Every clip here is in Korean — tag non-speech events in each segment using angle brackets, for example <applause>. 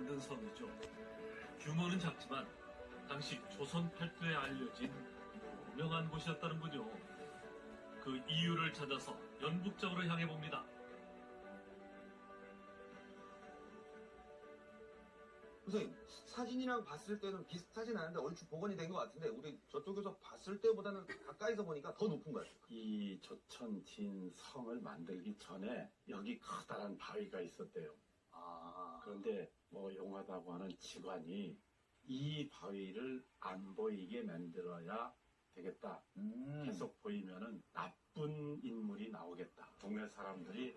만든 섬이죠. 규모는 작지만 당시 조선 팔도에 알려진 유명한 곳이었다는군요. 그 이유를 찾아서 연북적으로 향해 봅니다. 선생님 사진이랑 봤을 때는 비슷하진 않은데 얼추 복원이 된 것 같은데 우리 저쪽에서 봤을 때보다는 가까이서 보니까 더 높은 것 같아요. 이 조천진 성을 만들기 전에 여기 커다란 바위가 있었대요. 아 그런데 뭐 용하다고 하는 직관이 이 바위를 안 보이게 만들어야 되겠다. 음. 계속 보이면은 나쁜 인물이 나오겠다. 동네 사람들이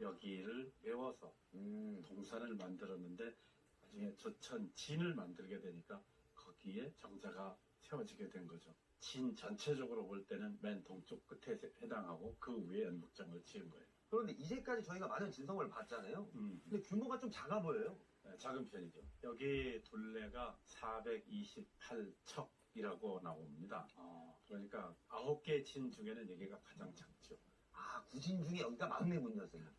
여기를 외워서 음. 동산을 만들었는데 나중에 조천진을 만들게 되니까 거기에 정자가 세워지게 된 거죠. 진 전체적으로 볼 때는 맨 동쪽 끝에 해당하고 그 위에 연북장을 지은 거예요. 그런데 이제까지 저희가 많은 진성을 봤잖아요. 음, 근데 규모가 좀 작아 보여요. 네, 작은 편이죠. 여기 둘레가 428척이라고 나옵니다. 아, 그러니까 아홉 개진 중에는 여기가 가장 작죠. 아 구진 중에 여기가 막내군요, 선생님.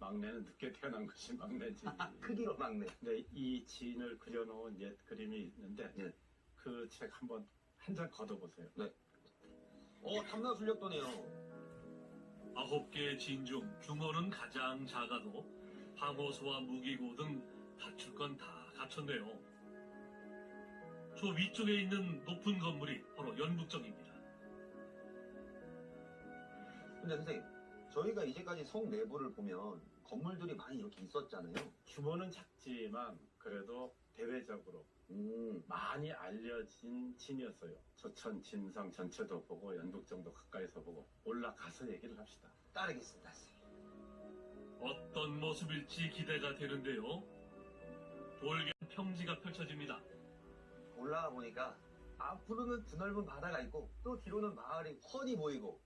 막내는 늦게 태어난 것이 막내지. 크기로 막내. 근데 이 진을 그려놓은 옛 그림이 있는데 예. 그책 한번 한 장 걷어보세요. 어 탐나술력도네요. 아홉 개의 진중 규모는 가장 작아도 방어소와 무기고 등 갖출 건 다 갖췄네요. 저 위쪽에 있는 높은 건물이 바로 연북정입니다. 근데 선생님 저희가 이제까지 성 내부를 보면 건물들이 많이 이렇게 있었잖아요. 규모는 작지만 그래도 대외적으로 음. 많이 알려진 진이었어요. 조천 진성 전체도 보고 연북정도 가까이서 보고 올라가서 얘기를 합시다. 따르겠습니다. 어떤 모습일지 기대가 되는데요. 돌개 평지가 펼쳐집니다. 올라가 보니까 앞으로는 드넓은 바다가 있고 또 뒤로는 마을이 훤히 보이고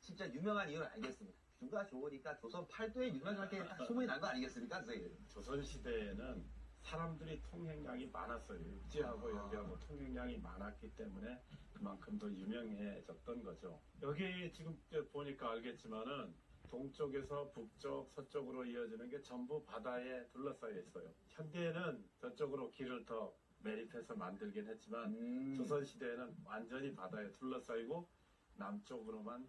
진짜 유명한 이유를 알겠습니다. 뷰가 좋으니까 조선 팔도에 유명하게 딱 소문이 난 거 아니겠습니까, 선생님? 조선시대에는 사람들이 통행량이 많았어요. 육지하고 아. 여기하고 통행량이 많았기 때문에 그만큼 더 유명해졌던 거죠. 여기 지금 보니까 알겠지만은 동쪽에서 북쪽, 서쪽으로 이어지는 게 전부 바다에 둘러싸여 있어요. 현대에는 저쪽으로 길을 더 매립해서 만들긴 했지만 음. 조선시대에는 완전히 바다에 둘러싸이고 남쪽으로만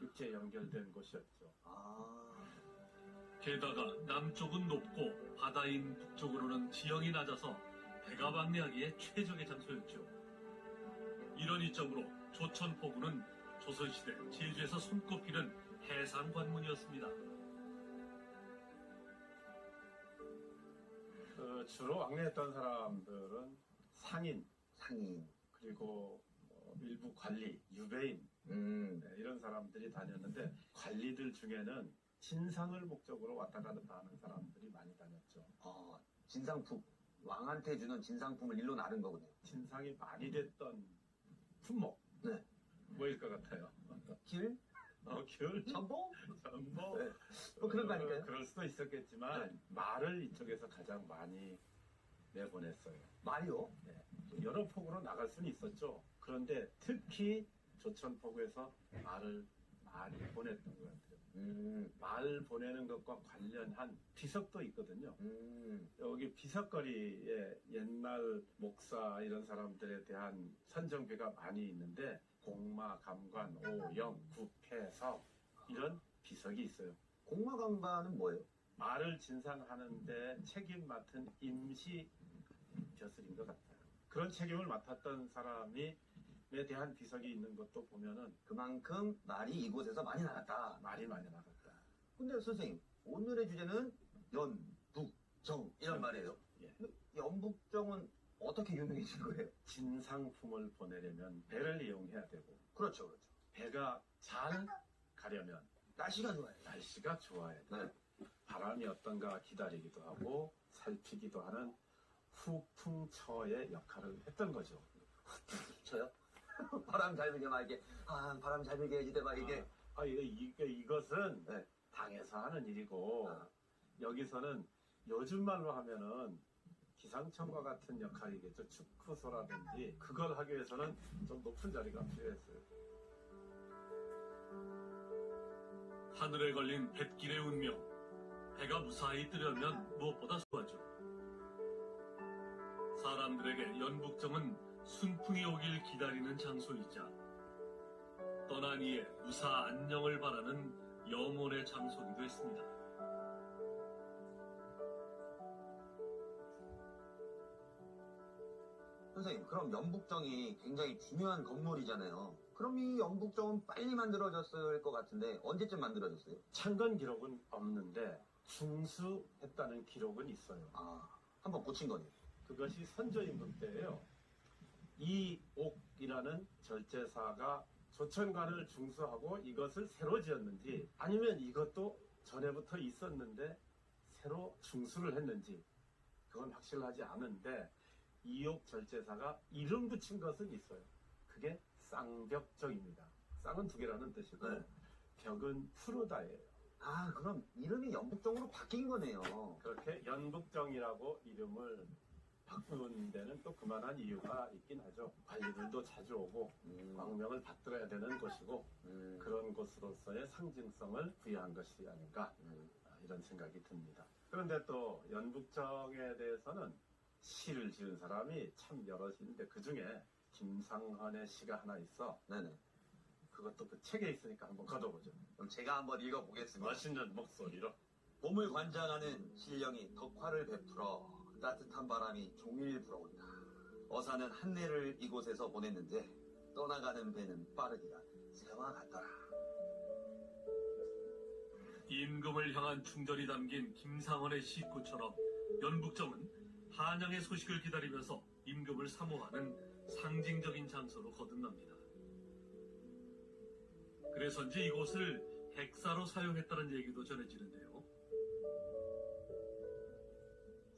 육지에 연결된 곳이었죠. 아. 게다가 남쪽은 높고 바다인 북쪽으로는 지형이 낮아서 배가 방해하기에 최적의 장소였죠. 이런 이점으로 조천포구는 조선시대 제주에서 손꼽히는 해상 관문이었습니다. 그 주로 왕래했던 사람들은 상인, 상인. 그리고 뭐 일부 관리, 유배인 음. 네, 이런 사람들이 다녔는데 관리들 중에는 진상을 목적으로 왔다 갔다 하는 사람들이 많이 다녔죠. 어, 진상품. 왕한테 주는 진상품을 일로 나눈 거군요. 진상이 많이 됐던 품목 네. 뭐일 것 같아요? 길? 어, 귤, 전복? 전복, 네. 뭐 그런 거 아닐까요? 그럴 수도 있었겠지만 네. 말을 이쪽에서 가장 많이 내보냈어요. 말이요? 여러 폭으로 나갈 수는 있었죠. 그런데 특히 조천포구에서 말을 많이 보냈던 것 같아요. 음. 말 보내는 것과 관련한 비석도 있거든요. 음. 여기 비석거리에 옛날 목사 이런 사람들에 대한 선정비가 많이 있는데 공마, 감관, 오영, 구패석 이런 비석이 있어요. 공마강반은 뭐예요? 말을 진상하는데 책임 맡은 임시 벼슬인 것 같아요. 그런 책임을 맡았던 사람이 에 대한 비석이 있는 것도 보면은 그만큼 말이 이곳에서 많이 나갔다. 말이 많이 나갔다. 근데 선생님, 오늘의 주제는 연북정 이란 말이에요. 예. 근데 연북정은 어떻게 유명해진 거예요? 진상품을 보내려면 배를 이용해야 되고 그렇죠, 그렇죠. 배가 잘 가려면 날씨가 좋아요. 날씨가 좋아야 돼. 네. 바람이 어떤가 기다리기도 하고 살피기도 하는 후풍처의 역할을 했던 거죠. 저요? <laughs> 바람 잘 불게 막 이게 아 바람 잘 불게 해지대 막 이게 아, 아, 이거, 이거, 이것은 네. 당에서 하는 일이고 아. 여기서는 요즘 말로 하면은 기상청과 같은 역할이겠죠. 축구소라든지 그걸 하기 위해서는 좀 높은 자리가 필요했어요. 하늘에 걸린 뱃길의 운명. 배가 무사히 뜨려면 무엇보다 수하죠. 사람들에게 연북정은 순풍이 오길 기다리는 장소이자 떠난 이의 무사 안녕을 바라는 영혼의 장소기도 했습니다. 선생님, 그럼 연북정이 굉장히 중요한 건물이잖아요. 그럼 이 연북정은 빨리 만들어졌을 것 같은데 언제쯤 만들어졌어요? 창건 기록은 없는데 중수했다는 기록은 있어요. 아, 한번 고친 거네요. 그것이 선조임금 때예요. 이옥이라는 절제사가 조천관을 중수하고 이것을 새로 지었는지 아니면 이것도 전에부터 있었는데 새로 중수를 했는지 그건 확실하지 않은데 이옥 절제사가 이름 붙인 것은 있어요. 그게 쌍벽정입니다. 쌍은 두 개라는 뜻이고 네. 벽은 푸르다예요. 아, 그럼 이름이 연북정으로 바뀐 거네요. 그렇게 연북정이라고 이름을 데는 또 그만한 이유가 있긴 하죠. 관리들도 자주 오고 음, 광명을 받들어야 되는 곳이고 음, 그런 곳으로서의 상징성을 부여한 것이 아닌가 음. 아, 이런 생각이 듭니다. 그런데 또 연북정에 대해서는 시를 지은 사람이 참 여럿이 있는데 그 중에 김상헌의 시가 하나 있어. 네네. 그것도 그 책에 있으니까 한번 걷어보죠. 그럼 제가 한번 읽어보겠습니다. 멋있는 목소리로. 봄을 관장하는 신령이 덕화를 베풀어 따뜻한 바람이 종일 불어온다. 어사는 한 해를 이곳에서 보냈는데 떠나가는 배는 빠르기가 새와 같더라. 임금을 향한 충절이 담긴 김상원의 시구처럼 연북정은 한양의 소식을 기다리면서 임금을 사모하는 상징적인 장소로 거듭납니다. 그래서인지 이곳을 백사로 사용했다는 얘기도 전해지는데요.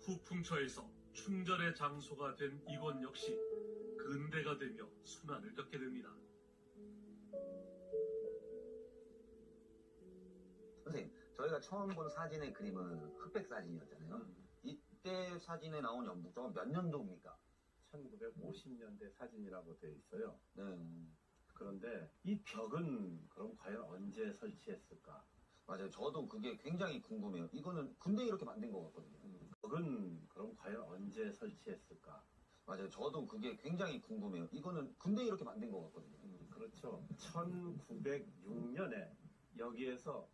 후풍처에서 충절의 장소가 된 이곳 역시 근대가 되며 순환을 겪게 됩니다. 선생님, 저희가 처음 본 사진의 그림은 흑백 사진이었잖아요. 이때 사진에 나온 연북정은 몇 년도입니까? 1950년대 사진이라고 되어 있어요. 네. 그런데 이 벽은 그럼 과연 언제 설치했을까? 맞아요. 저도 그게 굉장히 궁금해요. 이거는 군대 이렇게 만든 것 같거든요. 언제 설치했을까? 맞아요. 저도 그게 굉장히 궁금해요. 이거는 군대 이렇게 만든 것 같거든요. 그렇죠. 1906년에 여기에서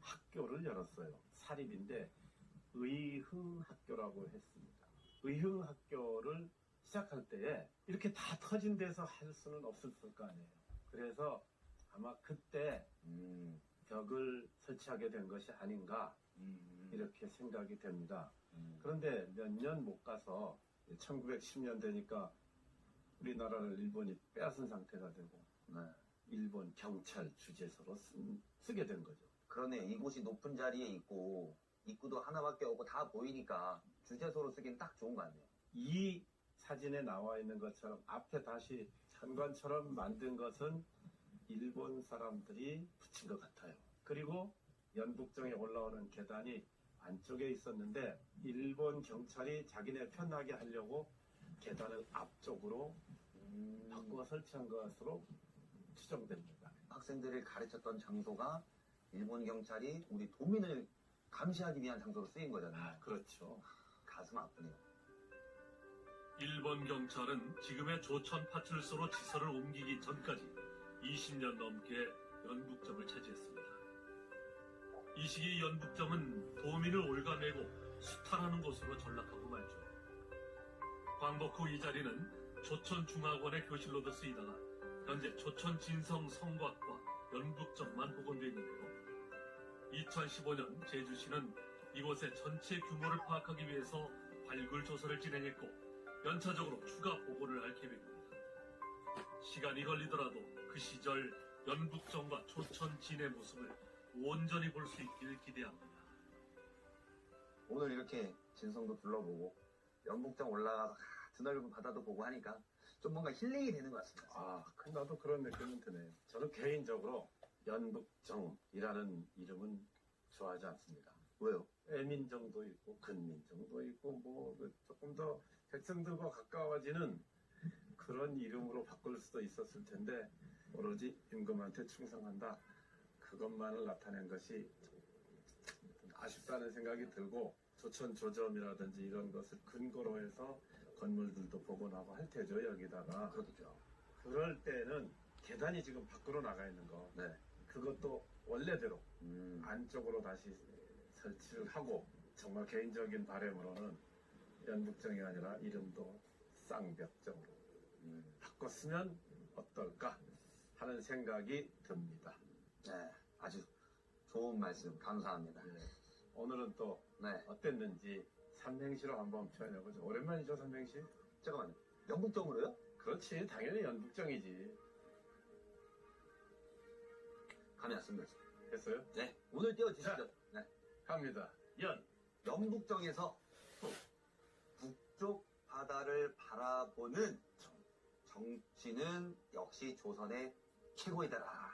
학교를 열었어요. 사립인데 의흥학교라고 했습니다. 의흥학교를 시작할 때에 이렇게 다 터진 데서 할 수는 없었을 거 아니에요. 그래서 아마 그때 음, 벽을 설치하게 된 것이 아닌가 음, 이렇게 생각이 됩니다. 음. 그런데 몇 년 못 가서 1910년 되니까 우리나라를 일본이 빼앗은 상태가 되고 네. 일본 경찰 주재소로 쓴- 쓰게 된 거죠. 그러네. 이곳이 높은 자리에 있고 입구도 하나밖에 없고 다 보이니까 주재소로 쓰기엔 딱 좋은 것 같네요. 이 사진에 나와 있는 것처럼 앞에 다시 현관처럼 만든 것은 일본 사람들이 붙인 것 같아요. 그리고 연북정에 올라오는 계단이 안쪽에 있었는데 일본 경찰이 자기네 편하게 하려고 계단을 앞쪽으로 음, 바꾸어 설치한 것으로 추정됩니다. 학생들을 가르쳤던 장소가 일본 경찰이 우리 도민을 감시하기 위한 장소로 쓰인 거잖아요. 아, 그렇죠. 가슴 아프네요. 일본 경찰은 지금의 조천 파출소로 지서를 옮기기 전까지 20년 넘게 연북점을 차지했습니다. 이 시기 연북점은 도민을 올가매고 수탈하는 곳으로 전락하고 말죠. 광복 후 이 자리는 조천중학원의 교실로도 쓰이다가 현재 조천진성 성곽과 연북점만 복원되어 있는데요. 2015년 제주시는 이곳의 전체 규모를 파악하기 위해서 발굴 조사를 진행했고 연차적으로 추가 보고를 할 계획입니다. 시간이 걸리더라도 그 시절 연북정과 조천진의 모습을 온전히 볼 수 있기를 기대합니다. 오늘 이렇게 진성도 둘러보고 연북정 올라가서 아, 드넓은 바다도 보고 하니까 좀 뭔가 힐링이 되는 것 같습니다. 아, 그 나도 그런 느낌은 드네요. 저는 개인적으로 연북정이라는 이름은 좋아하지 않습니다. 왜요? 애민정도 있고 근민정도 있고 뭐그 조금 더 백성들과 가까워지는 그런 이름으로 바꿀 수도 있었을 텐데 오로지 임금한테 충성한다 그것만을 나타낸 것이 좀 아쉽다는 생각이 들고 조천 조점이라든지 이런 것을 근거로 해서 건물들도 복원하고 할 테죠 여기다가 그렇겠죠. 그럴 때는 계단이 지금 밖으로 나가 있는 거 네. 그것도 원래대로 음. 안쪽으로 다시 설치를 하고 정말 개인적인 바람으로는 연북정이 아니라 이름도 쌍벽정으로 음. 바꿨으면 어떨까 하는 생각이 듭니다. 네. 아주 좋은 말씀 감사합니다. 예. 오늘은 또 네. 어땠는지 삼행시로 한번 표현해보죠. 오랜만이죠 삼행시? 잠깐만요. 영국적으로요? 그렇지 당연히 연북정이지. 감이 왔습니다. 됐어요? 네. 오늘 띄워주시죠. 네. 갑니다. 연. 영북정에서 북쪽 바다를 바라보는 정, 정치는 역시 조선의 최고이다라.